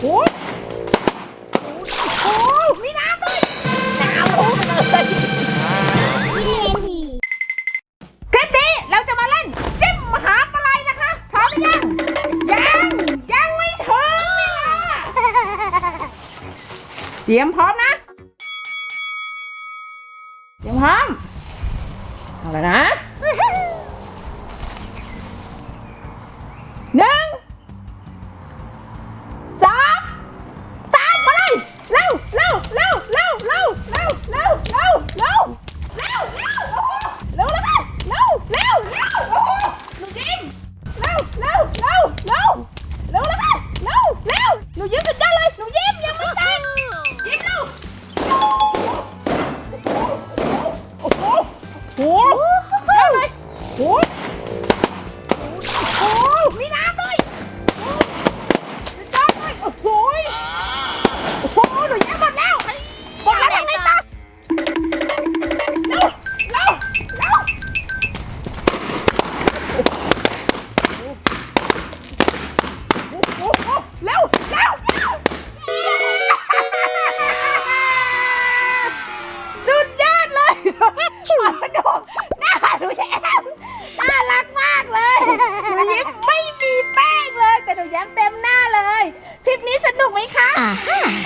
โหโอ้โหมีน้ำด้วยน้ำพุ่งเลยคลิปนี้เราจะมาเล่นจิ้มมหาปลายนะคะพร้อมหรือยัง ยัง ยังไม่ถึงเวลาเตรียมพร้อมนะ เตรียมพร้อม เอาละนะหนึ่ง หนูยิ้มสุดยอดเลย หนูยิ้มยังไม่แต่งยิ้มเร็วโอ้โหโอ้โหเร็วเลยโอ้โห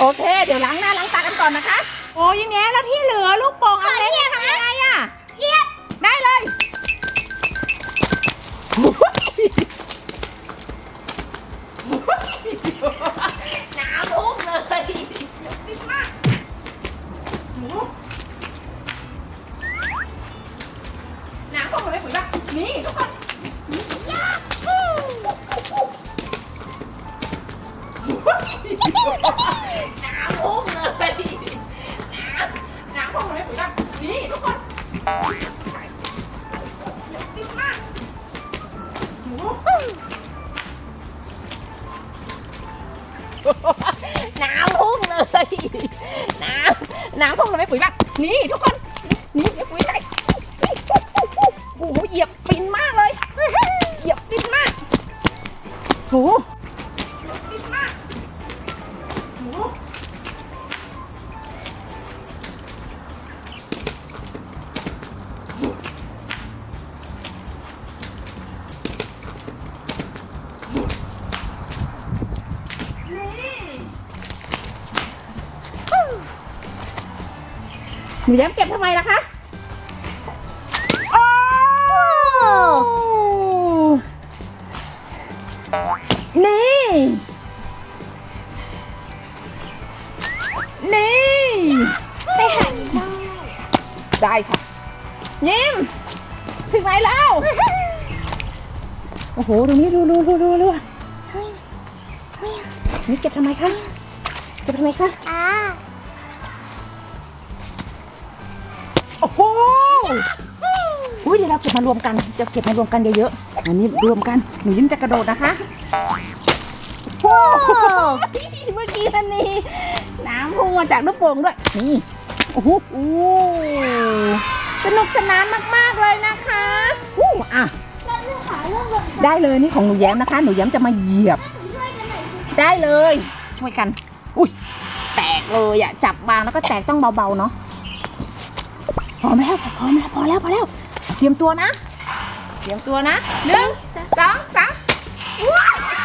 โอเค เดี๋ยวล้างหน้าล้างตากันก่อนนะคะ โอ้ยิ้มแย้มแล้วที่เหลือลูกโป่งเอาเล็กทำยังไงอะเยียบได้เลยน้ำพุ่งเลยปิดมากน้ำพุ่งเลยปุ๋ยบ้านี่ทุกคนนี่ น้ำพุ่งเลย น้ำน้ำพุ่งเลยไม่ปุ๋ยบ้างนี่ทุกคน นี่ไม่ปุ๋ยใส่โอ้โหเหยียบฟินมากเลย เหยียบฟินมากโอ้โห หนูแย้มเก็บทำไมล่ะคะโอ้นี่ นี่ ไปหาได้ได้ค่ะ ยิ้ม ถึงไหนแล้ว โอ้โหดูนี่ดูดูดูดูดูเฮ้ยเฮ้ยนี่เก็บทำไมคะ เก็บทำไมคะอ่า โอ้โหอุ้ยเดี๋ยวเราเก็บมารวมกัน จะเก็บมารวมกันเยอะๆ อันนี้รวมกัน หนูยิ้มจะกระโดดนะคะ โอ้โหเมื่อกี้อันนี้น้ำพุ่งมาจากลูกโป่งด้วย นี่ โอ้โหอู้สนุกสนานมากๆเลยนะคะอู้อะเราเรื่องขาเรื่องบนได้เลยนี่ของหนูแย้มนะคะ หนูแย้มจะมาเหยียบช่วยกันหน่อยสิได้เลย ช่วยกัน อุ้ย แตกเลยอะจับบางแล้วก็แตกต้องเบาๆเนาะพ ร้อมแล้วพร้อมแล้วพอแล้วพอแล้ว เตรียมตัวนะ เตรียมตัวนะหนึ่งสองสามว้า